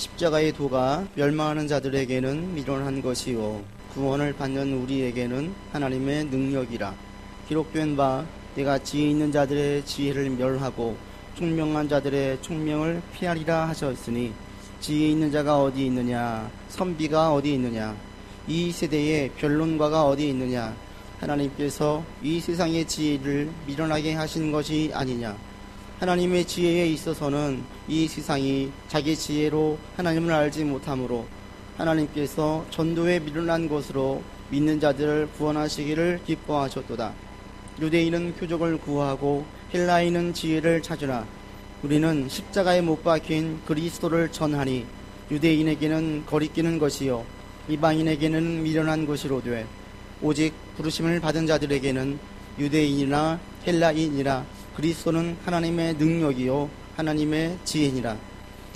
십자가의 도가 멸망하는 자들에게는 미련한 것이요. 구원을 받는 우리에게는 하나님의 능력이라. 기록된 바 내가 지혜 있는 자들의 지혜를 멸하고 총명한 자들의 총명을 피하리라 하셨으니 지혜 있는 자가 어디 있느냐? 선비가 어디 있느냐? 이 세대의 변론가가 어디 있느냐? 하나님께서 이 세상의 지혜를 미련하게 하신 것이 아니냐 하나님의 지혜에 있어서는 이 세상이 자기 지혜로 하나님을 알지 못하므로 하나님께서 전도에 미련한 것으로 믿는 자들을 구원하시기를 기뻐하셨도다. 유대인은 표적을 구하고 헬라인은 지혜를 찾으나 우리는 십자가에 못 박힌 그리스도를 전하니 유대인에게는 거리끼는 것이요 이방인에게는 미련한 것이로 되 오직 부르심을 받은 자들에게는 유대인이나 헬라인이라 그리스도는 하나님의 능력이요 하나님의 지혜니라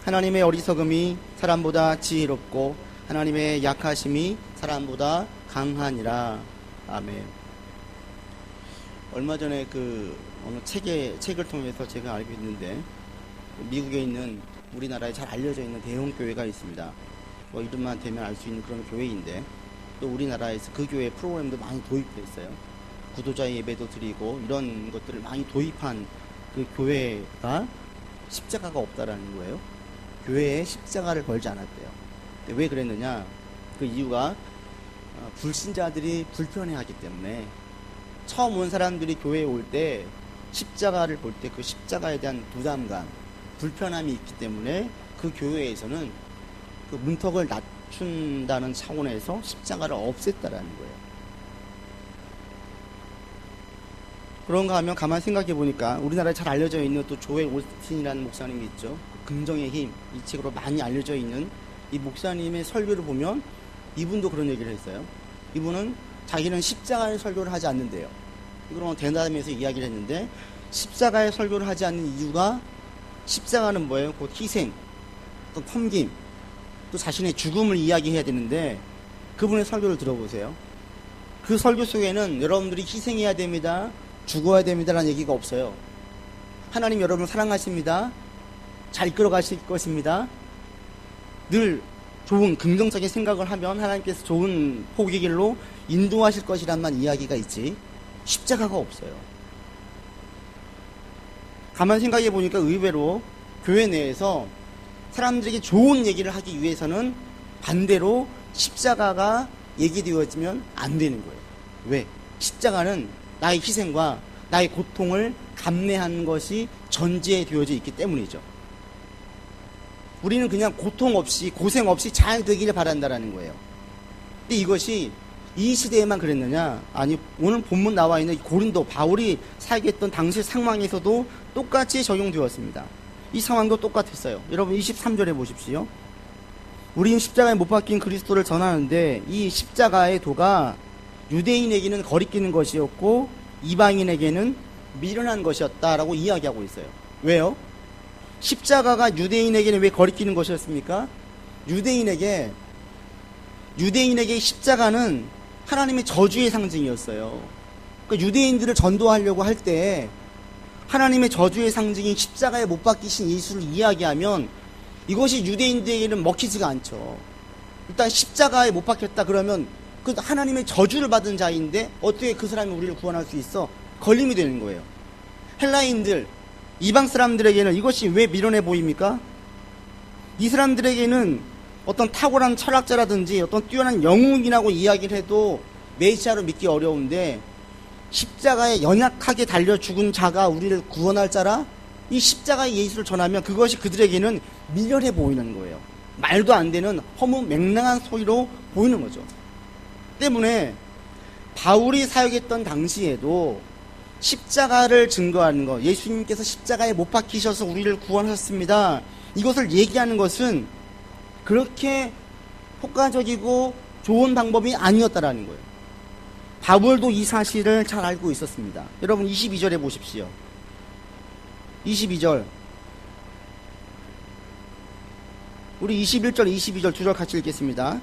하나님의 어리석음이 사람보다 지혜롭고 하나님의 약하심이 사람보다 강하니라 아멘. 얼마 전에 그 어느 책에 책을 통해서 제가 알고 있는데 미국에 있는 우리나라에 잘 알려져 있는 대형 교회가 있습니다. 뭐 이름만 대면 알 수 있는 그런 교회인데 또 우리나라에서 그 교회 프로그램도 많이 도입됐어요. 구도자 예배도 드리고 이런 것들을 많이 도입한 그 교회가 십자가가 없다라는 거예요. 교회에 십자가를 걸지 않았대요. 왜 그랬느냐? 그 이유가 어, 불신자들이 불편해하기 때문에 처음 온 사람들이 교회에 올 때 십자가를 볼 때 그 십자가에 대한 부담감, 불편함이 있기 때문에 그 교회에서는 그 문턱을 낮춘다는 차원에서 십자가를 없앴다라는 거예요. 그런가 하면 가만 생각해 보니까 우리나라에 잘 알려져 있는 또 조엘 올스틴이라는 목사님이 있죠. 긍정의 힘 이 책으로 많이 알려져 있는 이 목사님의 설교를 보면 이분도 그런 얘기를 했어요. 이분은 자기는 십자가의 설교를 하지 않는데요. 이거는 대담에서 이야기를 했는데 십자가의 설교를 하지 않는 이유가 십자가는 뭐예요? 곧 희생, 또 섬김, 또 자신의 죽음을 이야기해야 되는데 그분의 설교를 들어보세요. 그 설교 속에는 여러분들이 희생해야 됩니다. 죽어야 됩니다라는 얘기가 없어요. 하나님 여러분을 사랑하십니다. 잘 이끌어 가실 것입니다. 늘 좋은 긍정적인 생각을 하면 하나님께서 좋은 포기 길로 인도하실 것이란만 이야기가 있지 십자가가 없어요. 가만 생각해 보니까 의외로 교회 내에서 사람들에게 좋은 얘기를 하기 위해서는 반대로 십자가가 얘기되어지면 안 되는 거예요. 왜? 십자가는 나의 희생과 나의 고통을 감내한 것이 전제되어져 있기 때문이죠. 우리는 그냥 고통 없이 고생 없이 잘 되기를 바란다라는 거예요. 근데 이것이 이 시대에만 그랬느냐? 아니 오늘 본문 나와 있는 고린도 바울이 살겠던 당시 상황에서도 똑같이 적용되었습니다. 이 상황도 똑같았어요. 여러분 23절에 보십시오. 우리는 십자가에 못 박힌 그리스도를 전하는데 이 십자가의 도가 유대인에게는 거리끼는 것이었고 이방인에게는 미련한 것이었다라고 이야기하고 있어요. 왜요? 십자가가 유대인에게는 왜 거리끼는 것이었습니까? 유대인에게 유대인에게 십자가는 하나님의 저주의 상징이었어요. 그러니까 유대인들을 전도하려고 할 때 하나님의 저주의 상징인 십자가에 못 박히신 예수를 이야기하면 이것이 유대인들에게는 먹히지가 않죠. 일단 십자가에 못 박혔다 그러면 그 하나님의 저주를 받은 자인데 어떻게 그 사람이 우리를 구원할 수 있어? 걸림이 되는 거예요. 헬라인들 이방 사람들에게는 이것이 왜 미련해 보입니까? 이 사람들에게는 어떤 탁월한 철학자라든지 어떤 뛰어난 영웅이라고 이야기를 해도 메시아로 믿기 어려운데 십자가에 연약하게 달려 죽은 자가 우리를 구원할 자라 이 십자가의 예수를 전하면 그것이 그들에게는 미련해 보이는 거예요. 말도 안 되는 허무 맹랑한 소리로 보이는 거죠. 때문에 바울이 사역했던 당시에도 십자가를 증거하는 것, 예수님께서 십자가에 못 박히셔서 우리를 구원하셨습니다. 이것을 얘기하는 것은 그렇게 효과적이고 좋은 방법이 아니었다라는 거예요. 바울도 이 사실을 잘 알고 있었습니다. 여러분 22절에 보십시오. 22절. 우리 21절, 22절 두 절 같이 읽겠습니다.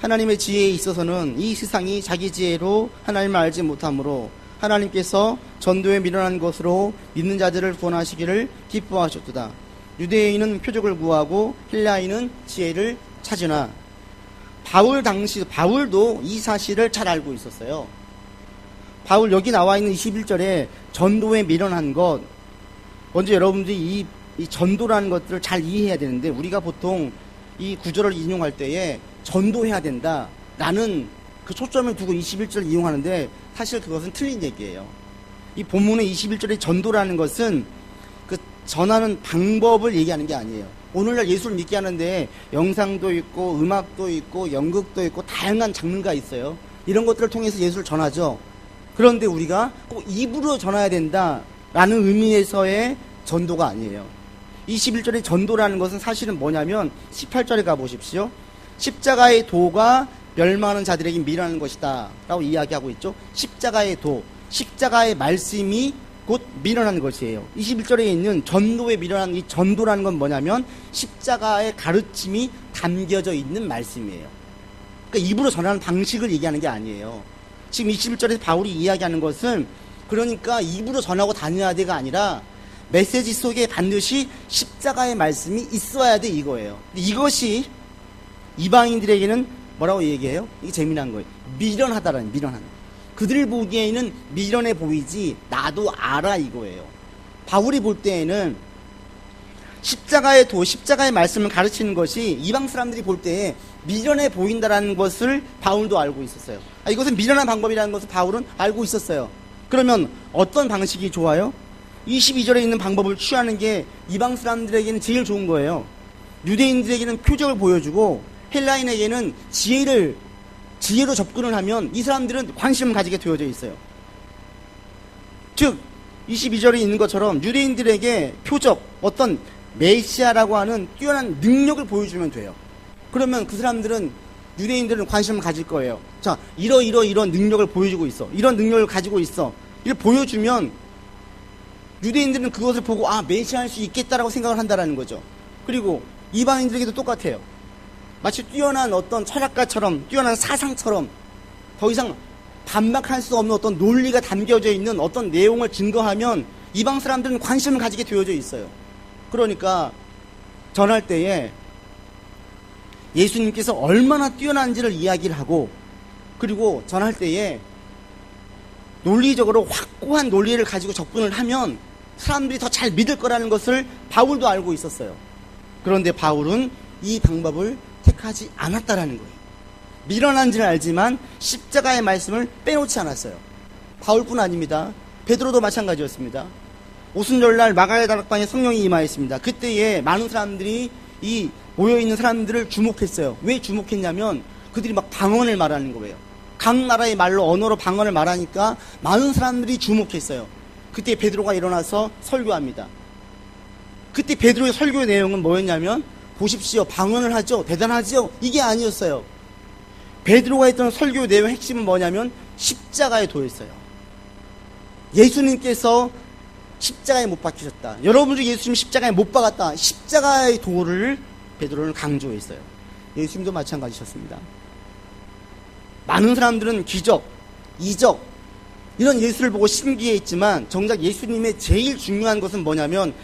하나님의 지혜에 있어서는 이 세상이 자기 지혜로 하나님을 알지 못하므로 하나님께서 전도에 미련한 것으로 믿는 자들을 구원하시기를 기뻐하셨도다. 유대인은 표적을 구하고 헬라인은 지혜를 찾으나 바울 당시 바울도 이 사실을 잘 알고 있었어요. 바울 여기 나와 있는 21절에 전도에 미련한 것 먼저 여러분들이 이, 이 전도라는 것들을 잘 이해해야 되는데 우리가 보통 이 구절을 인용할 때에 전도해야 된다라는 그 초점을 두고 21절을 이용하는데 사실 그것은 틀린 얘기예요. 이 본문의 21절의 전도라는 것은 그 전하는 방법을 얘기하는 게 아니에요. 오늘날 예수를 믿게 하는데 영상도 있고 음악도 있고 연극도 있고 다양한 장르가 있어요. 이런 것들을 통해서 예수를 전하죠. 그런데 우리가 꼭 입으로 전해야 된다라는 의미에서의 전도가 아니에요. 21절의 전도라는 것은 사실은 뭐냐면 18절에 가보십시오. 십자가의 도가 멸망하는 자들에게 미라는 것이다. 라고 이야기하고 있죠. 십자가의 도, 십자가의 말씀이 곧 밀어나는 것이에요. 21절에 있는 전도에 밀어나는 이 전도라는 건 뭐냐면 십자가의 가르침이 담겨져 있는 말씀이에요. 그러니까 입으로 전하는 방식을 얘기하는 게 아니에요. 지금 21절에서 바울이 이야기하는 것은 그러니까 입으로 전하고 다녀야 돼가 아니라 메시지 속에 반드시 십자가의 말씀이 있어야 돼 이거예요. 이것이 이방인들에게는 뭐라고 얘기해요? 이게 재미난 거예요. 미련하다라는 미련한. 그들 보기에는 미련해 보이지 나도 알아 이거예요. 바울이 볼 때에는 십자가의 도, 십자가의 말씀을 가르치는 것이 이방 사람들이 볼 때에 미련해 보인다라는 것을 바울도 알고 있었어요. 아, 이것은 미련한 방법이라는 것을 바울은 알고 있었어요. 그러면 어떤 방식이 좋아요? 22절에 있는 방법을 취하는 게 이방 사람들에게는 제일 좋은 거예요. 유대인들에게는 표적을 보여주고 헬라인에게는 지혜를 지혜로 접근을 하면 이 사람들은 관심을 가지게 되어져 있어요. 즉 22절에 있는 것처럼 유대인들에게 표적 어떤 메시아라고 하는 뛰어난 능력을 보여주면 돼요. 그러면 그 사람들은 유대인들은 관심을 가질 거예요. 자, 이러 이러 이런 능력을 보여주고 있어. 이런 능력을 가지고 있어. 이걸 보여주면 유대인들은 그것을 보고 아 메시아 할 수 있겠다라고 생각을 한다라는 거죠. 그리고 이방인들에게도 똑같아요. 마치 뛰어난 어떤 철학가처럼 뛰어난 사상처럼 더 이상 반박할 수 없는 어떤 논리가 담겨져 있는 어떤 내용을 증거하면 이방 사람들은 관심을 가지게 되어져 있어요. 그러니까 전할 때에 예수님께서 얼마나 뛰어난지를 이야기를 하고 그리고 전할 때에 논리적으로 확고한 논리를 가지고 접근을 하면 사람들이 더 잘 믿을 거라는 것을 바울도 알고 있었어요. 그런데 바울은 이 방법을 택하지 않았다라는 거예요. 미련한지는 알지만 십자가의 말씀을 빼놓지 않았어요. 바울뿐 아닙니다. 베드로도 마찬가지였습니다. 오순절날 마가의 다락방에 성령이 임하였습니다. 그때에 많은 사람들이 이 모여있는 사람들을 주목했어요. 왜 주목했냐면 그들이 막 방언을 말하는 거예요. 각 나라의 말로 언어로 방언을 말하니까 많은 사람들이 주목했어요. 그때 베드로가 일어나서 설교합니다. 그때 베드로의 설교 내용은 뭐였냐면 보십시오. 방언을 하죠. 대단하죠. 이게 아니었어요. 베드로가 했던 설교 내용 핵심은 뭐냐면 십자가에 도였어요. 예수님께서 십자가에 못 박히셨다. 여러분 중 예수님 십자가에 못 박았다. 십자가의 도를 베드로는 강조했어요. 예수님도 마찬가지셨습니다. 많은 사람들은 기적, 이적, 이런 예수를 보고 신기해했지만 정작 예수님의 제일 중요한 것은 뭐냐면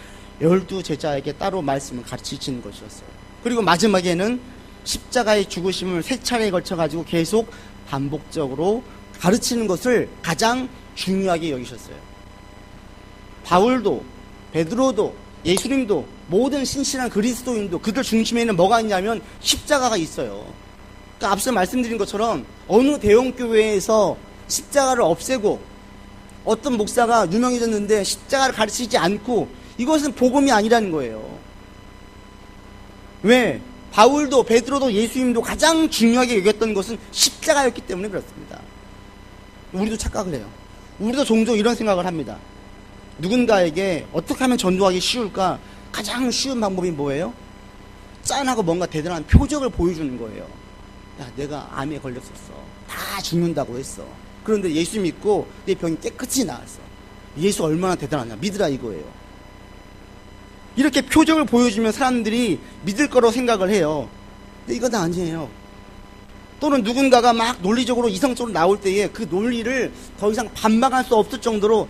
열두 제자에게 따로 말씀을 가르치시는 것이었어요. 그리고 마지막에는 십자가의 죽으심을 세 차례에 걸쳐 가지고 계속 반복적으로 가르치는 것을 가장 중요하게 여기셨어요. 바울도 베드로도 예수님도 모든 신실한 그리스도인도 그들 중심에는 뭐가 있냐면 십자가가 있어요. 그러니까 앞서 말씀드린 것처럼 어느 대형 교회에서 십자가를 없애고 어떤 목사가 유명해졌는데 십자가를 가르치지 않고 이것은 복음이 아니라는 거예요. 왜? 바울도 베드로도 예수님도 가장 중요하게 여겼던 것은 십자가였기 때문에 그렇습니다. 우리도 착각을 해요. 우리도 종종 이런 생각을 합니다. 누군가에게 어떻게 하면 전도하기 쉬울까? 가장 쉬운 방법이 뭐예요? 짠하고 뭔가 대단한 표적을 보여주는 거예요. 야, 내가 암에 걸렸었어. 다 죽는다고 했어. 그런데 예수 믿고 내 병이 깨끗이 나았어. 예수 얼마나 대단하냐. 믿으라 이거예요. 이렇게 표적을 보여주면 사람들이 믿을 거로 생각을 해요. 근데 이건 아니에요. 또는 누군가가 막 논리적으로 이성적으로 나올 때에 그 논리를 더 이상 반박할 수 없을 정도로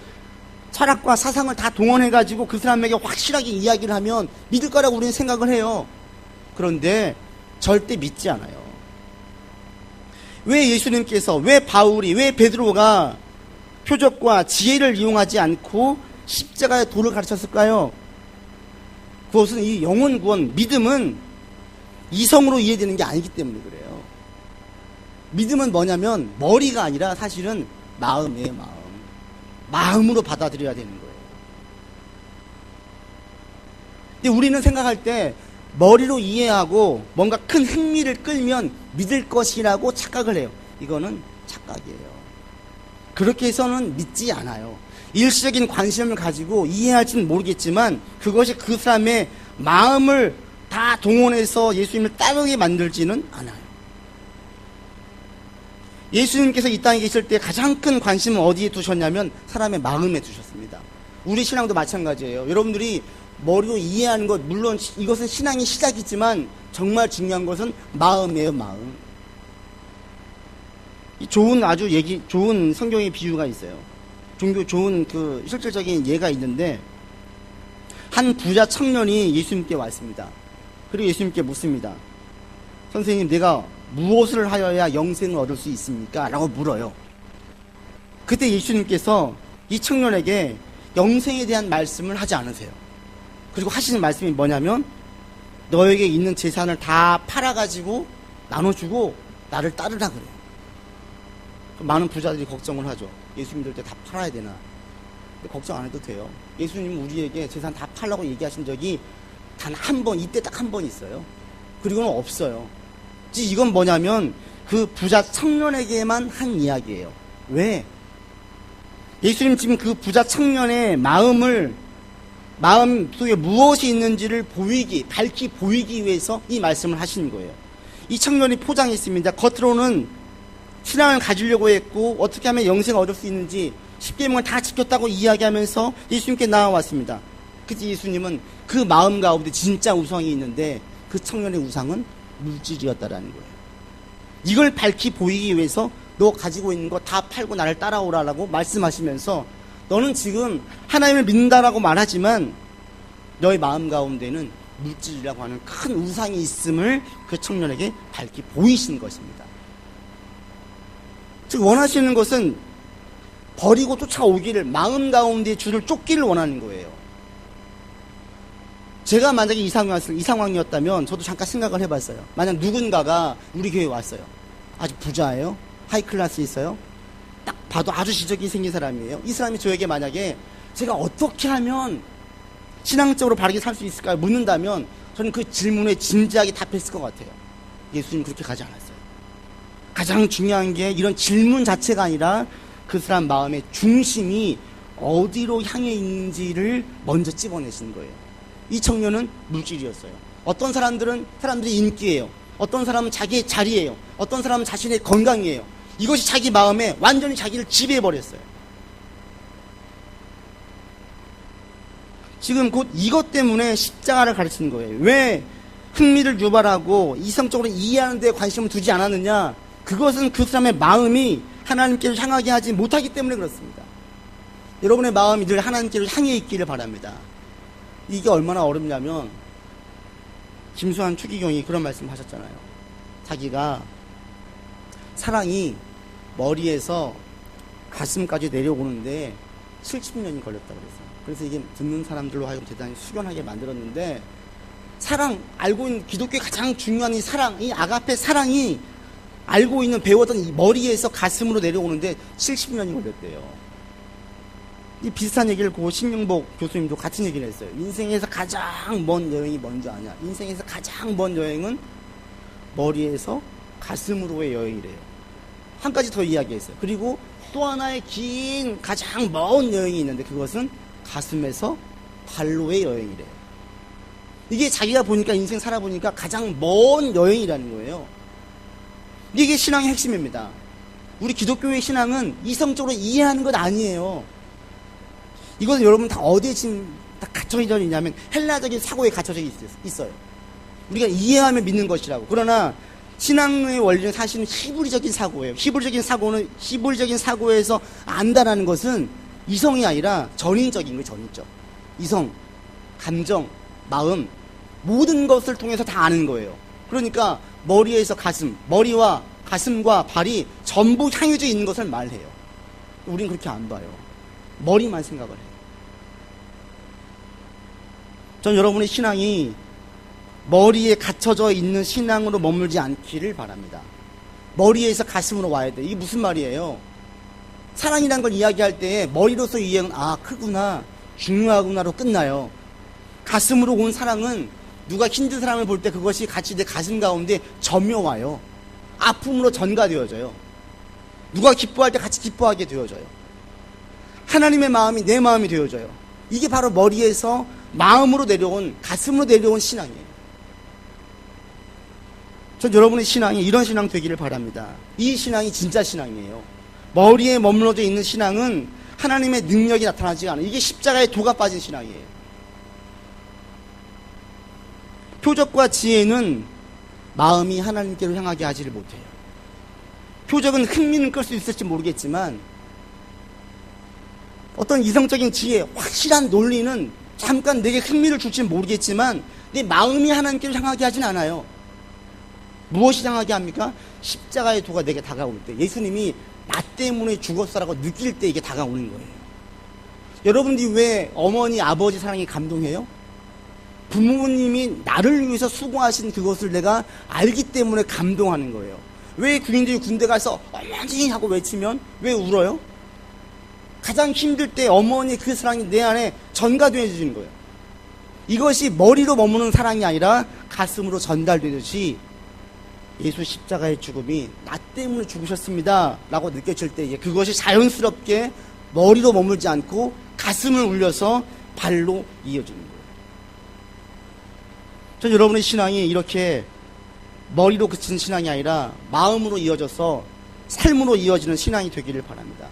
철학과 사상을 다 동원해가지고 그 사람에게 확실하게 이야기를 하면 믿을 거라고 우리는 생각을 해요. 그런데 절대 믿지 않아요. 왜 예수님께서, 왜 바울이, 왜 베드로가 표적과 지혜를 이용하지 않고 십자가의 도를 가르쳤을까요? 그것은 이 영혼 구원, 믿음은 이성으로 이해되는 게 아니기 때문에 그래요. 믿음은 뭐냐면 머리가 아니라 사실은 마음이에요, 마음. 마음으로 받아들여야 되는 거예요. 근데 우리는 생각할 때 머리로 이해하고 뭔가 큰 흥미를 끌면 믿을 것이라고 착각을 해요. 이거는 착각이에요. 그렇게 해서는 믿지 않아요. 일시적인 관심을 가지고 이해할지는 모르겠지만 그것이 그 사람의 마음을 다 동원해서 예수님을 따르게 만들지는 않아요. 예수님께서 이 땅에 계실 때 가장 큰 관심을 어디에 두셨냐면 사람의 마음에 두셨습니다. 우리 신앙도 마찬가지예요. 여러분들이 머리로 이해하는 것, 물론 이것은 신앙의 시작이지만 정말 중요한 것은 마음이에요, 마음. 좋은 아주 얘기, 좋은 성경의 비유가 있어요. 종교 좋은 그 실질적인 예가 있는데 한 부자 청년이 예수님께 왔습니다. 그리고 예수님께 묻습니다. 선생님, 내가 무엇을 하여야 영생을 얻을 수 있습니까? 라고 물어요. 그때 예수님께서 이 청년에게 영생에 대한 말씀을 하지 않으세요. 그리고 하시는 말씀이 뭐냐면 너에게 있는 재산을 다 팔아가지고 나눠주고 나를 따르라 그래요. 많은 부자들이 걱정을 하죠. 예수 때다 팔아야 되나. 걱정 안 해도 돼요. 예수님은 우리에게 재산 다 팔라고 얘기하신 적이 단 한 번, 이때 딱 한 번 있어요. 그리고는 없어요. 이건 뭐냐면 그 부자 청년에게만 한 이야기예요. 왜? 예수님 지금 그 부자 청년의 마음을 마음 속에 무엇이 있는지를 보이기, 밝히 보이기 위해서 이 말씀을 하시는 거예요. 이 청년이 포장했습니다. 겉으로는 신앙을 가지려고 했고 어떻게 하면 영생을 얻을 수 있는지 십계명을 다 지켰다고 이야기하면서 예수님께 나와왔습니다. 그치 예수님은 그 마음 가운데 진짜 우상이 있는데 그 청년의 우상은 물질이었다라는 거예요. 이걸 밝히 보이기 위해서 너 가지고 있는 거 다 팔고 나를 따라오라라고 말씀하시면서 너는 지금 하나님을 믿는다라고 말하지만 너의 마음 가운데는 물질이라고 하는 큰 우상이 있음을 그 청년에게 밝히 보이신 것입니다. 즉 원하시는 것은 버리고 쫓아오기를 마음 가운데 주를 쫓기를 원하는 거예요. 제가 만약에 이, 상황, 이 상황이었다면 저도 잠깐 생각을 해봤어요. 만약 누군가가 우리 교회에 왔어요. 아주 부자예요. 하이클래스 있어요. 딱 봐도 아주 지적이 생긴 사람이에요. 이 사람이 저에게 만약에 제가 어떻게 하면 신앙적으로 바르게 살 수 있을까요? 묻는다면 저는 그 질문에 진지하게 답했을 것 같아요. 예수님 그렇게 가지 않았어요. 가장 중요한 게 이런 질문 자체가 아니라 그 사람 마음의 중심이 어디로 향해 있는지를 먼저 찝어내신 거예요. 이 청년은 물질이었어요. 어떤 사람들은 사람들이 인기예요. 어떤 사람은 자기의 자리예요. 어떤 사람은 자신의 건강이에요. 이것이 자기 마음에 완전히 자기를 지배해 버렸어요. 지금 곧 이것 때문에 십자가를 가르치는 거예요. 왜 흥미를 유발하고 이성적으로 이해하는 데 관심을 두지 않았느냐? 그것은 그 사람의 마음이 하나님께로 향하게 하지 못하기 때문에 그렇습니다. 여러분의 마음이 늘 하나님께로 향해 있기를 바랍니다. 이게 얼마나 어렵냐면 김수환 추기경이 그런 말씀 하셨잖아요. 자기가 사랑이 머리에서 가슴까지 내려오는데 70년이 걸렸다고 그랬어요. 그래서 이게 듣는 사람들로 하여금 대단히 숙연하게 만들었는데 사랑 알고 있는 기독교의 가장 중요한 이 사랑 이 아가페 사랑이 알고 있는 배웠던 이 머리에서 가슴으로 내려오는데 70년이 걸렸대요. 이 비슷한 얘기를 고 신영복 교수님도 같은 얘기를 했어요. 인생에서 가장 먼 여행이 뭔지 아냐? 인생에서 가장 먼 여행은 머리에서 가슴으로의 여행이래요. 한 가지 더 이야기했어요. 그리고 또 하나의 긴 가장 먼 여행이 있는데 그것은 가슴에서 발로의 여행이래요. 이게 자기가 보니까 인생 살아보니까 가장 먼 여행이라는 거예요. 이게 신앙의 핵심입니다. 우리 기독교의 신앙은 이성적으로 이해하는 것 아니에요. 이것은 여러분 다 어디에 지금 다 갇혀져 있냐면 헬라적인 사고에 갇혀져 있어요. 우리가 이해하면 믿는 것이라고. 그러나 신앙의 원리는 사실은 히브리적인 사고예요. 히브리적인 사고는 히브리적인 사고에서 안다라는 것은 이성이 아니라 전인적인 거예요, 전인적. 이성, 감정, 마음, 모든 것을 통해서 다 아는 거예요. 그러니까 머리에서 가슴, 머리와 가슴과 발이 전부 향유져 있는 것을 말해요. 우린 그렇게 안 봐요. 머리만 생각을 해요. 전 여러분의 신앙이 머리에 갇혀져 있는 신앙으로 머물지 않기를 바랍니다. 머리에서 가슴으로 와야 돼. 이게 무슨 말이에요? 사랑이란 걸 이야기할 때 머리로서 이해는 아 크구나 중요하구나로 끝나요. 가슴으로 온 사랑은 누가 힘든 사람을 볼 때 그것이 같이 내 가슴 가운데 점여와요. 아픔으로 전가되어져요. 누가 기뻐할 때 같이 기뻐하게 되어져요. 하나님의 마음이 내 마음이 되어져요. 이게 바로 머리에서 마음으로 내려온 가슴으로 내려온 신앙이에요. 전 여러분의 신앙이 이런 신앙 되기를 바랍니다. 이 신앙이 진짜 신앙이에요. 머리에 머물러져 있는 신앙은 하나님의 능력이 나타나지 않아요. 이게 십자가에 도가 빠진 신앙이에요. 표적과 지혜는 마음이 하나님께로 향하게 하지를 못해요. 표적은 흥미는 끌 수 있을지 모르겠지만 어떤 이성적인 지혜, 확실한 논리는 잠깐 내게 흥미를 줄지는 모르겠지만 내 마음이 하나님께로 향하게 하진 않아요. 무엇이 향하게 합니까? 십자가의 도가 내게 다가올 때 예수님이 나 때문에 죽었어라고 느낄 때 이게 다가오는 거예요. 여러분들이 왜 어머니, 아버지 사랑에 감동해요? 부모님이 나를 위해서 수고하신 그것을 내가 알기 때문에 감동하는 거예요. 왜 군인들이 군대 가서 어머니 하고 외치면 왜 울어요? 가장 힘들 때 어머니 그 사랑이 내 안에 전가되어지는 거예요. 이것이 머리로 머무는 사랑이 아니라 가슴으로 전달되듯이 예수 십자가의 죽음이 나 때문에 죽으셨습니다. 라고 느껴질 때 그것이 자연스럽게 머리로 머물지 않고 가슴을 울려서 발로 이어지는 거예요. 전 여러분의 신앙이 이렇게 머리로 그치는 신앙이 아니라 마음으로 이어져서 삶으로 이어지는 신앙이 되기를 바랍니다.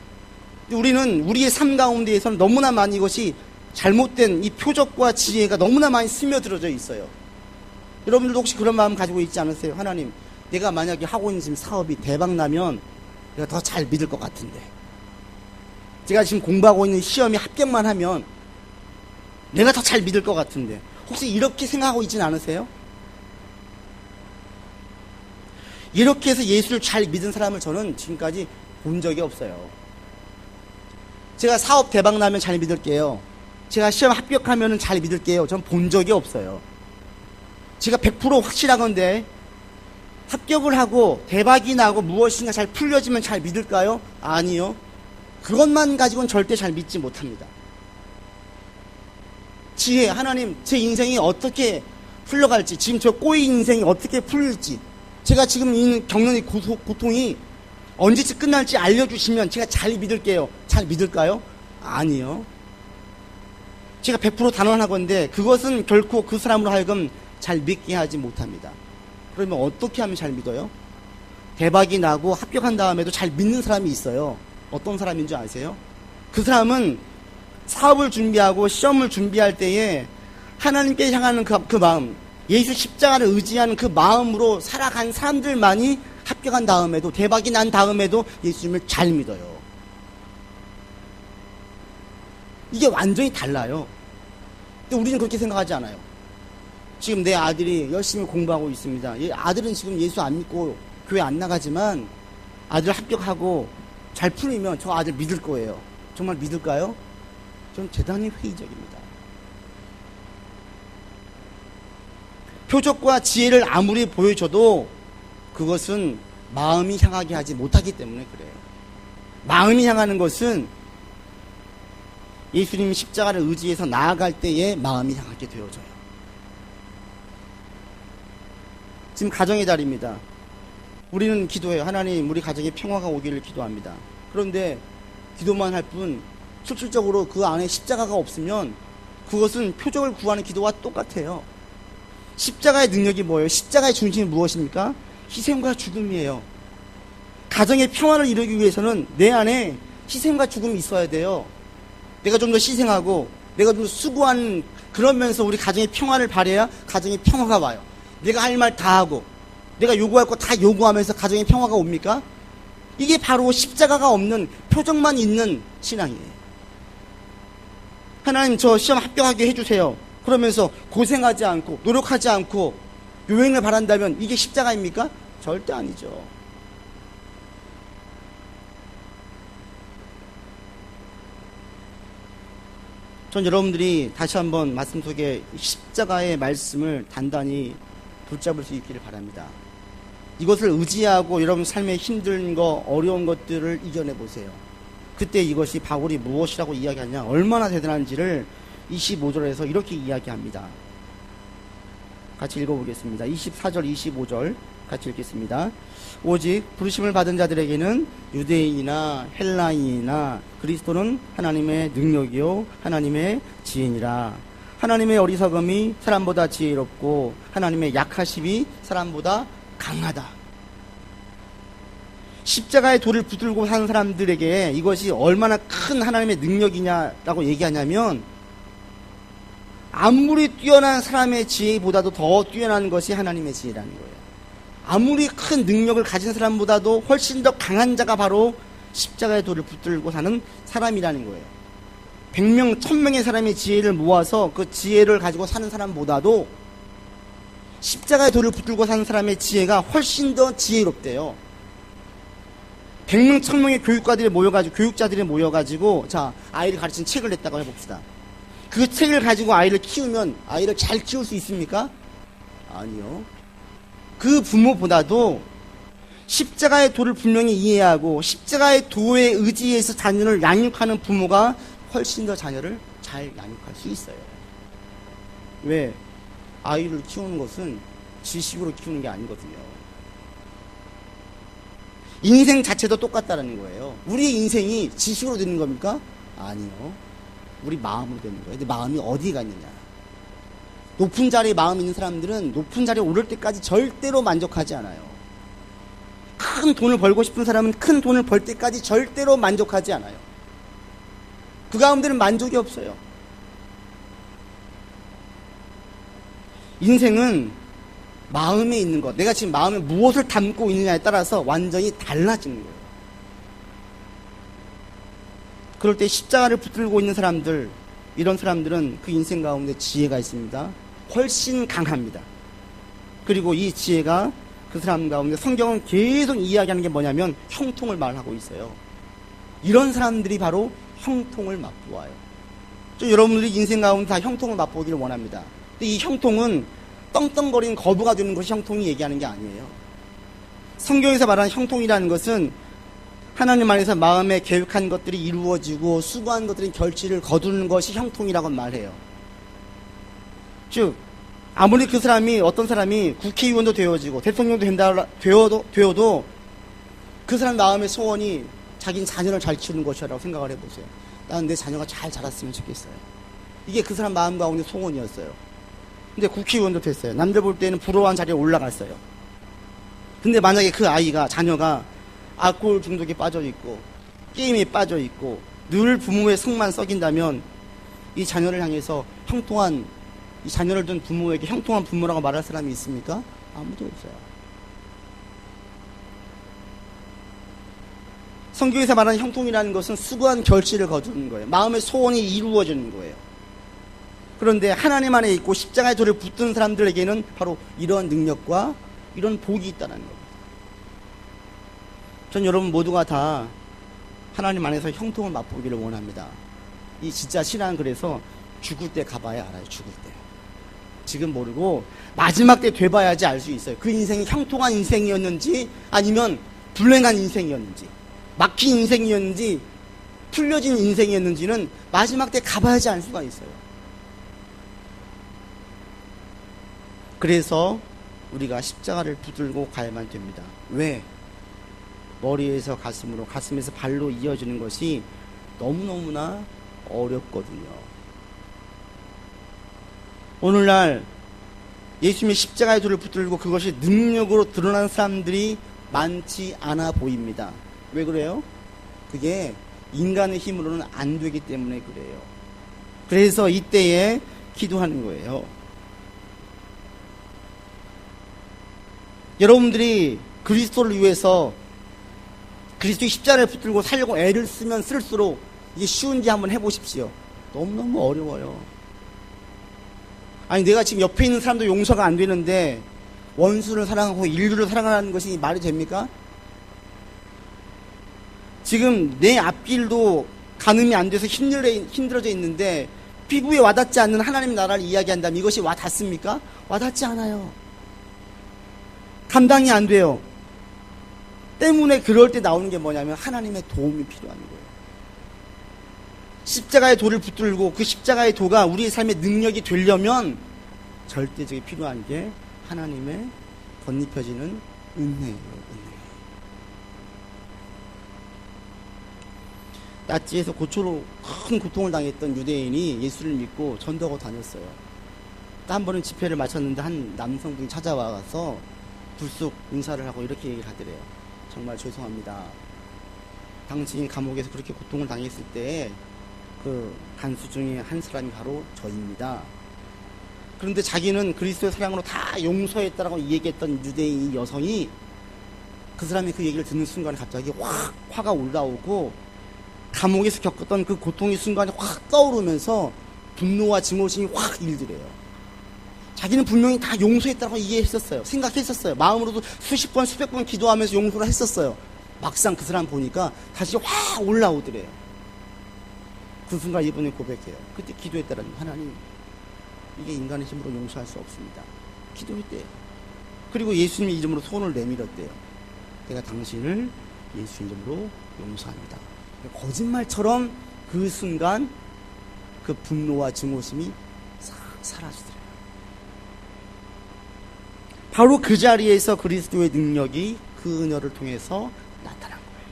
우리는 우리의 삶 가운데에서는 너무나 많이 이것이 잘못된 이 표적과 지혜가 너무나 많이 스며들어져 있어요. 여러분들도 혹시 그런 마음 가지고 있지 않으세요? 하나님, 내가 만약에 하고 있는 지금 사업이 대박 나면 내가 더 잘 믿을 것 같은데. 제가 지금 공부하고 있는 시험이 합격만 하면 내가 더 잘 믿을 것 같은데. 혹시 이렇게 생각하고 있진 않으세요? 이렇게 해서 예수를 잘 믿은 사람을 저는 지금까지 본 적이 없어요. 제가 사업 대박 나면 잘 믿을게요. 제가 시험 합격하면 잘 믿을게요. 전 본 적이 없어요. 제가 100% 확실하건데 합격을 하고 대박이 나고 무엇인가 잘 풀려지면 잘 믿을까요? 아니요. 그것만 가지고는 절대 잘 믿지 못합니다. 지혜, 하나님, 제 인생이 어떻게 풀려갈지, 지금 저 꼬인 인생이 어떻게 풀릴지, 제가 지금 이 겪는 이 고통이 언제쯤 끝날지 알려주시면 제가 잘 믿을게요. 잘 믿을까요? 아니요. 제가 100% 단언하건데 그것은 결코 그 사람으로 하여금 잘 믿게 하지 못합니다. 그러면 어떻게 하면 잘 믿어요? 대박이 나고 합격한 다음에도 잘 믿는 사람이 있어요. 어떤 사람인 줄 아세요? 그 사람은 사업을 준비하고 시험을 준비할 때에 하나님께 향하는 그, 그 마음, 예수 십자가를 의지하는 그 마음으로 살아간 사람들만이 합격한 다음에도 대박이 난 다음에도 예수님을 잘 믿어요. 이게 완전히 달라요. 근데 우리는 그렇게 생각하지 않아요. 지금 내 아들이 열심히 공부하고 있습니다. 아들은 지금 예수 안 믿고 교회 안 나가지만 아들 합격하고 잘 풀리면 저 아들 믿을 거예요. 정말 믿을까요? 전 대단히 회의적입니다. 표적과 지혜를 아무리 보여줘도 그것은 마음이 향하게 하지 못하기 때문에 그래요. 마음이 향하는 것은 예수님이 십자가를 의지해서 나아갈 때에 마음이 향하게 되어져요. 지금 가정의 달입니다. 우리는 기도해요. 하나님, 우리 가정에 평화가 오기를 기도합니다. 그런데 기도만 할 뿐, 실질적으로 그 안에 십자가가 없으면 그것은 표적을 구하는 기도와 똑같아요. 십자가의 능력이 뭐예요? 십자가의 중심이 무엇입니까? 희생과 죽음이에요. 가정의 평화를 이루기 위해서는 내 안에 희생과 죽음이 있어야 돼요. 내가 좀 더 희생하고 내가 좀 더 수고하는 그러면서 우리 가정의 평화를 바래야 가정의 평화가 와요. 내가 할 말 다 하고 내가 요구할 거 다 요구하면서 가정의 평화가 옵니까? 이게 바로 십자가가 없는 표정만 있는 신앙이에요. 하나님 저 시험 합격하게 해주세요. 그러면서 고생하지 않고 노력하지 않고 요행을 바란다면 이게 십자가입니까? 절대 아니죠. 전 여러분들이 다시 한번 말씀 속에 십자가의 말씀을 단단히 붙잡을 수 있기를 바랍니다. 이것을 의지하고 여러분 삶에 힘든 거, 어려운 것들을 이겨내 보세요. 그때 이것이 바울이 무엇이라고 이야기하냐, 얼마나 대단한지를 25절에서 이렇게 이야기합니다. 같이 읽어보겠습니다. 24절, 25절 같이 읽겠습니다. 오직 부르심을 받은 자들에게는 유대인이나 헬라인이나 그리스도는 하나님의 능력이요 하나님의 지혜니라. 하나님의 어리석음이 사람보다 지혜롭고 하나님의 약하심이 사람보다 강하다. 십자가의 돌을 붙들고 사는 사람들에게 이것이 얼마나 큰 하나님의 능력이냐라고 얘기하냐면 아무리 뛰어난 사람의 지혜보다도 더 뛰어난 것이 하나님의 지혜라는 거예요. 아무리 큰 능력을 가진 사람보다도 훨씬 더 강한 자가 바로 십자가의 돌을 붙들고 사는 사람이라는 거예요. 100명, 1000명의 사람의 지혜를 모아서 그 지혜를 가지고 사는 사람보다도 십자가의 돌을 붙들고 사는 사람의 지혜가 훨씬 더 지혜롭대요. 100명, 1000명의 교육가들이 모여가지고, 교육자들이 모여가지고, 자, 아이를 가르친 책을 냈다고 해봅시다. 그 책을 가지고 아이를 키우면 아이를 잘 키울 수 있습니까? 아니요. 그 부모보다도 십자가의 도를 분명히 이해하고 십자가의 도에 의지해서 자녀를 양육하는 부모가 훨씬 더 자녀를 잘 양육할 수 있어요. 왜? 아이를 키우는 것은 지식으로 키우는 게 아니거든요. 인생 자체도 똑같다라는 거예요. 우리의 인생이 지식으로 되는 겁니까? 아니요. 우리 마음으로 되는 거예요. 근데 마음이 어디가 있느냐? 높은 자리에 마음 있는 사람들은 높은 자리에 오를 때까지 절대로 만족하지 않아요. 큰 돈을 벌고 싶은 사람은 큰 돈을 벌 때까지 절대로 만족하지 않아요. 그 가운데는 만족이 없어요. 인생은 마음에 있는 것, 내가 지금 마음에 무엇을 담고 있느냐에 따라서 완전히 달라지는 거예요. 그럴 때 십자가를 붙들고 있는 사람들, 이런 사람들은 그 인생 가운데 지혜가 있습니다. 훨씬 강합니다. 그리고 이 지혜가 그 사람 가운데 성경은 계속 이야기하는 게 뭐냐면 형통을 말하고 있어요. 이런 사람들이 바로 형통을 맛보아요. 좀 여러분들이 인생 가운데 다 형통을 맛보기를 원합니다. 근데 이 형통은 떵떵거리는 거부가 되는 것이 형통이 얘기하는 게 아니에요. 성경에서 말하는 형통이라는 것은 하나님 안에서 마음에 계획한 것들이 이루어지고 수고한 것들이 결실을 거두는 것이 형통이라고 말해요. 즉 아무리 그 사람이 어떤 사람이 국회의원도 되어지고 대통령도 된다 되어도 되어도 그 사람 마음의 소원이 자기는 자녀를 잘 키우는 것이라고 생각을 해보세요. 나는 내 자녀가 잘 자랐으면 좋겠어요. 이게 그 사람 마음 가운데 소원이었어요. 근데 국회의원도 됐어요. 남들 볼 때는 부러워한 자리에 올라갔어요. 근데 만약에 그 아이가 자녀가 알코올 중독에 빠져 있고 게임에 빠져 있고 늘 부모의 성만 썩인다면 이 자녀를 향해서 형통한 이 자녀를 둔 부모에게 형통한 부모라고 말할 사람이 있습니까? 아무도 없어요. 성경에서 말하는 형통이라는 것은 수고한 결실을 거두는 거예요. 마음의 소원이 이루어지는 거예요. 그런데 하나님 안에 있고 십자가의 돌을 붙든 사람들에게는 바로 이런 능력과 이런 복이 있다는 겁니다. 전 여러분 모두가 다 하나님 안에서 형통을 맛보기를 원합니다. 이 진짜 신앙 그래서 죽을 때 가봐야 알아요. 죽을 때. 지금 모르고 마지막 때 돼봐야지 알 수 있어요. 그 인생이 형통한 인생이었는지 아니면 불행한 인생이었는지 막힌 인생이었는지 풀려진 인생이었는지는 마지막 때 가봐야지 알 수가 있어요. 그래서 우리가 십자가를 붙들고 가야만 됩니다. 왜? 머리에서 가슴으로, 가슴에서 발로 이어지는 것이 너무너무나 어렵거든요. 오늘날 예수님의 십자가의 돌을 붙들고 그것이 능력으로 드러난 사람들이 많지 않아 보입니다. 왜 그래요? 그게 인간의 힘으로는 안 되기 때문에 그래요. 그래서 이때에 기도하는 거예요. 여러분들이 그리스도를 위해서 그리스도의 십자가를 붙들고 살려고 애를 쓰면 쓸수록 이게 쉬운지 한번 해보십시오. 너무너무 어려워요. 아니, 내가 지금 옆에 있는 사람도 용서가 안 되는데, 원수를 사랑하고 인류를 사랑하는 것이 말이 됩니까? 지금 내 앞길도 가늠이 안 돼서 힘들어, 힘들어져 있는데, 피부에 와닿지 않는 하나님 나라를 이야기한다면 이것이 와닿습니까? 와닿지 않아요. 감당이 안 돼요. 때문에 그럴 때 나오는 게 뭐냐면 하나님의 도움이 필요한 거예요. 십자가의 도를 붙들고 그 십자가의 도가 우리의 삶의 능력이 되려면 절대적이 필요한 게 하나님의 덧입혀지는 은혜예요. 은혜. 나치에서 고초로 큰 고통을 당했던 유대인이 예수를 믿고 전도하고 다녔어요. 한 번은 집회를 마쳤는데 한 남성분이 찾아와서 불쑥 인사를 하고 이렇게 얘기를 하더래요. 정말 죄송합니다. 당신이 감옥에서 그렇게 고통을 당했을 때 그 간수 중에 한 사람이 바로 저입니다. 그런데 자기는 그리스도의 사랑으로 다 용서했다라고 얘기했던 유대인 여성이 그 사람이 그 얘기를 듣는 순간에 갑자기 확 화가 올라오고 감옥에서 겪었던 그 고통의 순간이 확 떠오르면서 분노와 증오심이 확 일들어요. 자기는 분명히 다 용서했다고 이해했었어요. 생각했었어요. 마음으로도 수십 번, 수백 번 기도하면서 용서를 했었어요. 막상 그 사람 보니까 다시 확 올라오더래요. 그 순간 이분이 고백해요. 그때 기도했다라는 하나님, 이게 인간의 힘으로 용서할 수 없습니다. 기도했대요. 그리고 예수님 이름으로 손을 내밀었대요. 내가 당신을 예수 이름으로 용서합니다. 거짓말처럼 그 순간 그 분노와 증오심이 싹 사라지더래요. 바로 그 자리에서 그리스도의 능력이 그 은혜를 통해서 나타난 거예요.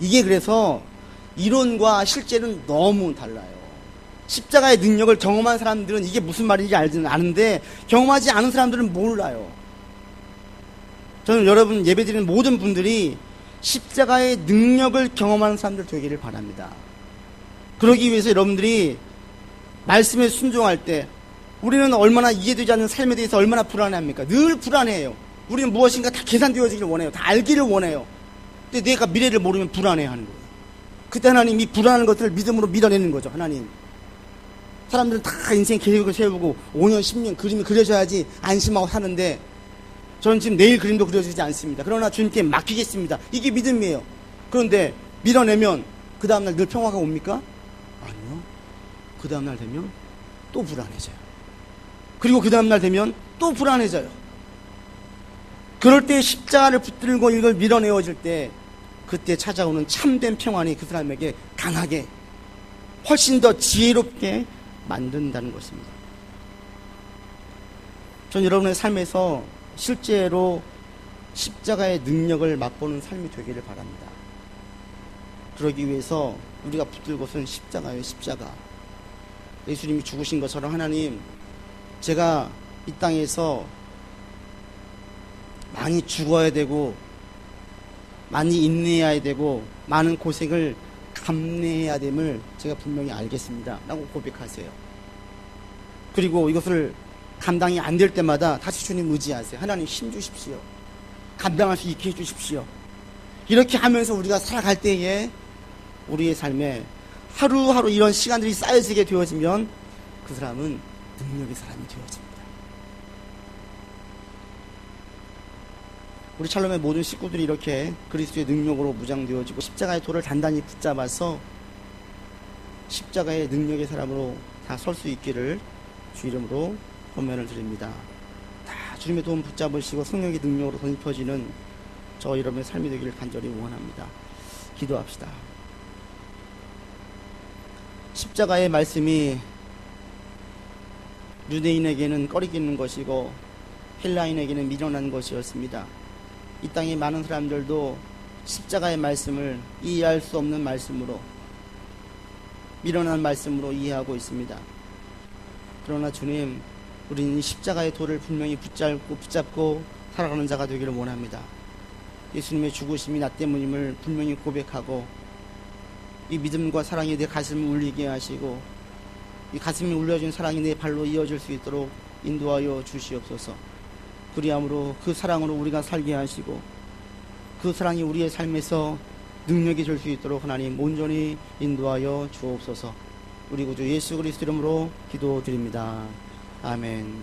이게 그래서 이론과 실제는 너무 달라요. 십자가의 능력을 경험한 사람들은 이게 무슨 말인지 알지는 아는데 경험하지 않은 사람들은 몰라요. 저는 여러분 예배드리는 모든 분들이 십자가의 능력을 경험하는 사람들 되기를 바랍니다. 그러기 위해서 여러분들이 말씀에 순종할 때 우리는 얼마나 이해되지 않는 삶에 대해서 얼마나 불안해합니까? 늘 불안해요. 우리는 무엇인가 다 계산되어지길 원해요. 다 알기를 원해요. 근데 내가 미래를 모르면 불안해하는 거예요. 그때 하나님 이 불안한 것들을 믿음으로 밀어내는 거죠. 하나님. 사람들은 다 인생 계획을 세우고 5년, 10년 그림이 그려져야지 안심하고 사는데 저는 지금 내일 그림도 그려지지 않습니다. 그러나 주님께 맡기겠습니다. 이게 믿음이에요. 그런데 밀어내면 그 다음날 늘 평화가 옵니까? 아니요. 그 다음날 되면 또 불안해져요. 그리고 그 다음날 되면 또 불안해져요. 그럴 때 십자가를 붙들고 이걸 밀어내어질 때 그때 찾아오는 참된 평안이 그 사람에게 강하게 훨씬 더 지혜롭게 만든다는 것입니다. 전 여러분의 삶에서 실제로 십자가의 능력을 맛보는 삶이 되기를 바랍니다. 그러기 위해서 우리가 붙들 것은 십자가예요, 십자가. 예수님이 죽으신 것처럼 하나님, 제가 이 땅에서 많이 죽어야 되고, 많이 인내해야 되고, 많은 고생을 감내해야 됨을 제가 분명히 알겠습니다. 라고 고백하세요. 그리고 이것을 감당이 안 될 때마다 다시 주님 의지하세요. 하나님 힘 주십시오. 감당할 수 있게 해주십시오. 이렇게 하면서 우리가 살아갈 때에 우리의 삶에 하루하루 이런 시간들이 쌓여지게 되어지면 그 사람은 능력의 사람이 되어집니다. 우리 찰롬의 모든 식구들이 이렇게 그리스도의 능력으로 무장되어지고 십자가의 돌을 단단히 붙잡아서 십자가의 능력의 사람으로 다 설 수 있기를 주 이름으로 권면을 드립니다. 다 주님의 도움 붙잡으시고 성령의 능력으로 덧입혀지는 저 여러분의 삶이 되기를 간절히 원합니다. 기도합시다. 십자가의 말씀이 유대인에게는 꺼리기는 것이고 헬라인에게는 미련한 것이었습니다. 이 땅의 많은 사람들도 십자가의 말씀을 이해할 수 없는 말씀으로 미련한 말씀으로 이해하고 있습니다. 그러나 주님, 우리는 십자가의 돌을 분명히 붙잡고 붙잡고 살아가는 자가 되기를 원합니다. 예수님의 죽으심이 나 때문임을 분명히 고백하고 이 믿음과 사랑이 내 가슴을 울리게 하시고 이 가슴이 울려진 사랑이 내 발로 이어질 수 있도록 인도하여 주시옵소서. 그리함으로 그 사랑으로 우리가 살게 하시고 그 사랑이 우리의 삶에서 능력이 될 수 있도록 하나님 온전히 인도하여 주옵소서. 우리 구주 예수 그리스도 이름으로 기도드립니다. 아멘.